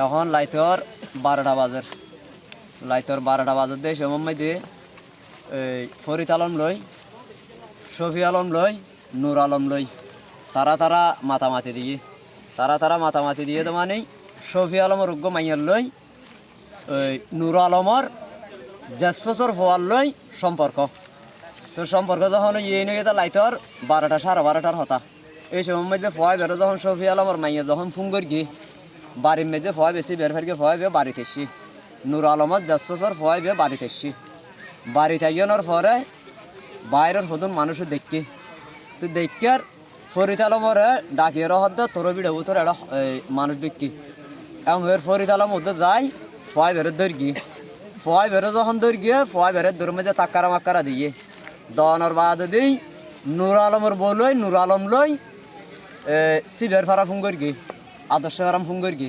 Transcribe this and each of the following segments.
এখন লাইতর বারোটা বাজার। লাইতর বারোটা বাজার দিয়ে সময় মধ্যে এই ফরিদ আলম লই, শফি আলম লই, নূর আলম লই, তারা তারা মাতামাতি দিয়ে, তারা তারা মাতামাতি দিয়ে তো মানে শফি আলমের উগ্র মাইয়ার লই ওই নূর আলমর জ্যেষ্ঠচর হওয়ার লই সম্পর্ক। তো সম্পর্ক যখন ইয়ে নিয়ে তা লাইতর বারোটা, সাড়ে বারোটার হতা। এই সময় মধ্যে ফয় বেরো, যখন শফি আলমর মাইয়া যখন ফোন করি বাড়ির মেঝে ফয় বেশি, বের ফেরকে ফয় বে বাড়ি এসছি নূর আলমত জ্যেষ্ঠচর ফয় বে বাড়ি এসছি বাড়িতে গিয়ে পরে বাইরের হতুন মানুষ দেখি। তুই দেখি আর ফরিদ আলমরে ডাকিয়ে রহদ তোর বিড়ে তোর একটা মানুষ দেখি। এমন এর ফরিদ আলম ওদের যাই, ফয় বেরো দৌড় গিয়ে। ফয় বেরো যখন দৌড় গিয়ে, ফয় বেরো দৌড় মেঝে তাক্কারা মাক্কারা দিয়ে। দনের বাদ দিই নূর আলমর বউ লই, নূর আলম লই শিবের ফারা ফুঙ্গর গি আদর্শ আরাম ফুঙ্গর গি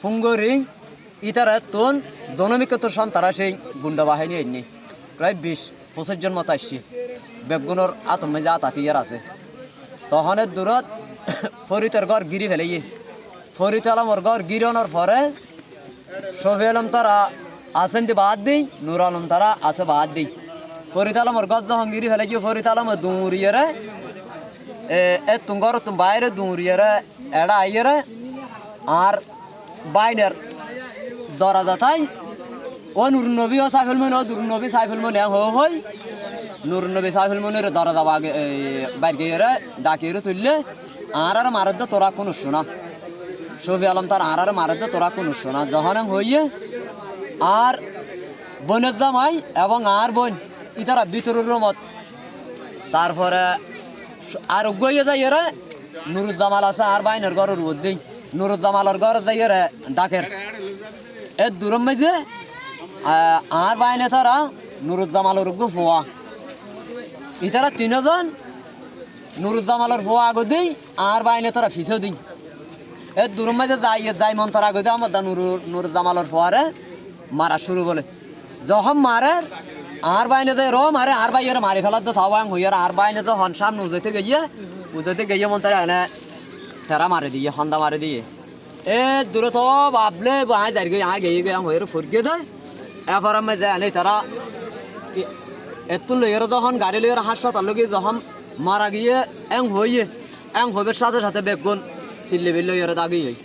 ফুঙ্গরি, ইতারা, তোন দনমিক তোর সন্তারা সেই গুন্ডা বাহিনী এনে প্রায় বিশ, পঁচিশ জন মতো আসছি। বেগুনের আতমে যা তাতিয়ার আছে। তখনের দূরত ফরিতের ঘর গিরি ফেলে গিয়ে। ফরিত আলমর ঘর গিরনের পরে শফি আলম তারা আছেন যে বাদ দিই, নূর আলম তারা আছে বাদ দিই। ফরিত আলমর গছ যখন গিরি ফেলে গিয়ে ফরিত আলম দুরিয়ে এ তুঙ্গর বাইরে দুরিয়ে এড়া আইয়ে আর বাইনের দরাজা তাই। ও নুর নবী, ও সাইফুল মনে ও নবী, সাইফুল মনে হই। নুর নবী, সাইফুল মনের দরাজা বাগে বাইর গিয়ে ডাকিয়ে তুললে। আর আর মারদ তোরা কোনো শোনা। শফি আলম তার আর আর মারদ তোরা কোনো শোনা। যখন হইয়ে আর বোনের জামাই এবং আর বোন ইতারা ভিতরের মত। তারপরে আর গইয়ে যাই এরা নুরুজ্জামাল আছে আর বাইনের ঘরের রোদ দিই নুরুজ্জামালের ঘর যাই এরা ডাকের। এ দূরম মাঝে আর বাইনে তারা নুরুজ্জামালের গো ফোয়া। ইতারা তিনজন নুরুজ্জামালের ফোয়া আগো দিই, আর বাইনে তারা ফিসে দিই। এ দূরম মাঝে যাই যাই মন তার আগে আমার দা নুরু নুরুজ্জামালের ফোয়ারে মারা শুরু বলে। যখন মারে, আর বাইনে তো রো মারে, আর বাইরে মারি ফেলার তো সবাই হইয়ার, আর বাইনে তো হন সামনে গিয়ে উদয়তে গিয়ে মন তারা তেরা মারে দিয়ে হন্দা মারে দিয়ে এ দূরে তো বাবলে আয় যাই গিয়ে আয় গিয়ে গিয়ে হয়ে ফুরকে দেয় এরপর আমি যায় নেই তারা এত লইয়ের যখন গাড়ি লইয়ের হাসপাতাল লগে যখন মারা গিয়ে এং হইয়ে এং হবের সাথে সাথে বেগুন চিল্লি বিল্লি দাগি হই